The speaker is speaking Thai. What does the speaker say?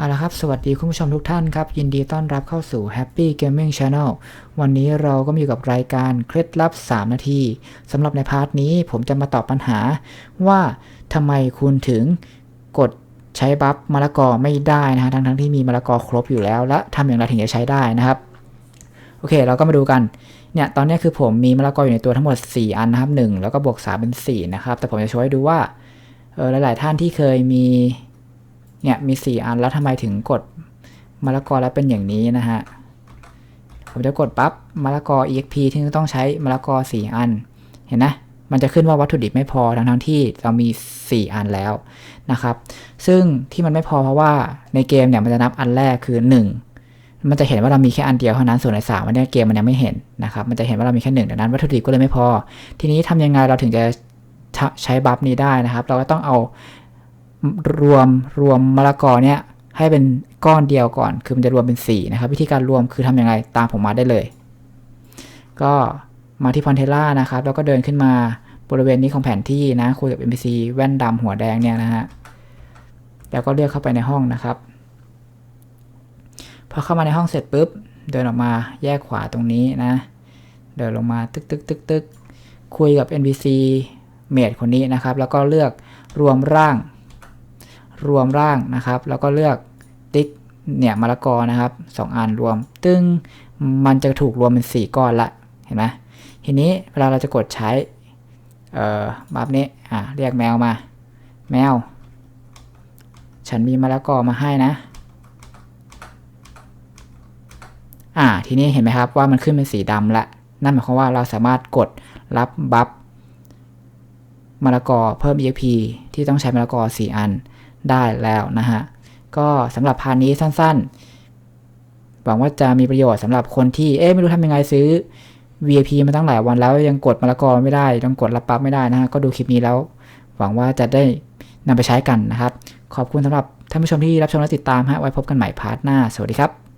เอาละครับ สวัสดีคุณผู้ชมทุกท่านครับ ยินดีต้อนรับเข้าสู่ Happy Gaming Channel วันนี้เราก็มีอยู่กับรายการเคล็ดลับ 3 นาทีสำหรับในพาร์ทนี้ผมจะมาตอบปัญหา ว่าทำไมคุณถึงกดใช้บัฟมะละกอไม่ได้นะฮะทั้งทั้งที่มีมะละกอครบอยู่แล้ว และทำอย่างไรถึงจะใช้ได้นะครับ โอเค เราก็มาดูกันเนี่ยตอนนี้คือผมมีมะละกออยู่ในตัวทั้งหมด 4 อันนะครับ1แล้วก็บวก3เป็น4นะครับแต่ผมจะโชว์ให้ดูว่าเออหลาย ๆ ท่านที่เคยมี เนี่ยมี 4 อันแล้วทำไมถึงกดมะละกอแล้วเป็นอย่างนี้นะฮะ ผมจะกดปั๊บมะละกอ exp ที่ต้องใช้มะละกอ 4 อัน เห็นนะ มันจะขึ้นว่าวัตถุดิบไม่พอทั้งทั้งที่เรามี 4 อันแล้วนะครับ ซึ่งที่มันไม่พอเพราะว่าในเกมเนี่ยมันจะนับอันแรกคือ 1 มันจะเห็นว่าเรามีแค่อันเดียวเท่านั้น ส่วนในสามันเนี้ยเกมมันยังไม่เห็นนะครับ มันจะเห็นว่าเรามีแค่หนึ่งดังนั้นวัตถุดิบก็เลยไม่พอ ทีนี้ทำยังไงเราถึงจะใช้บัฟนี้ได้นะครับ เราก็ต้องเอา รวมรวมมะละกอเนี่ยให้เป็นก้อนเดียวก่อน คือมันจะรวมเป็น4นะครับ วิธีการรวมคือทำยังไงตามผมมาได้เลย ก็มาที่พอนเทล่านะครับ แล้วก็เดินขึ้นมาบริเวณนี้ของแผนที่นะคุยกับ NPC แว่นดำหัวแดงเนี่ยนะฮะ แล้วก็เลือกเข้าไปในห้องนะครับ พอเข้ามาในห้องเสร็จปุ๊บ เดินออกมาแยกขวาตรงนี้นะ เดินลงมาตึกตึกตึกตึกคุยกับ NPC เมดคนนี้นะครับ แล้วก็เลือกรวมร่าง รวมร่างนะครับ แล้วก็เลือกติ๊กเนี่ยมะละกอนะครับสองอันรวม ตึ้งมันจะถูกรวมเป็น 4 ก้อนละเห็นไหมทีนี้เวลาเราจะกดใช้เอ่อบัฟนี้อะเรียกแมวมา แมว ฉันมีมะละกอมาให้นะ อ่าทีนี้เห็นไหมครับว่ามันขึ้นเป็นสีดำละนั่นหมายความว่าเราสามารถกดรับบัฟมะละกอเพิ่ม EXP ที่ต้องใช้มะละกอ 4 อัน ได้แล้วนะฮะ ก็สำหรับพาร์ทนี้สั้นๆ หวังว่าจะมีประโยชน์สำหรับคนที่เอ๊ะไม่รู้ทำยังไงซื้อ VIP มาตั้งหลายวันแล้วยังกดมะละกอไม่ได้ต้องกดรับปั๊บไม่ได้นะฮะ ก็ดูคลิปนี้แล้ว หวังว่าจะได้นำไปใช้กันนะครับ ขอบคุณสำหรับท่านผู้ชมที่รับชมและติดตามฮะไว้พบกันใหม่พาร์ทหน้า สวัสดีครับ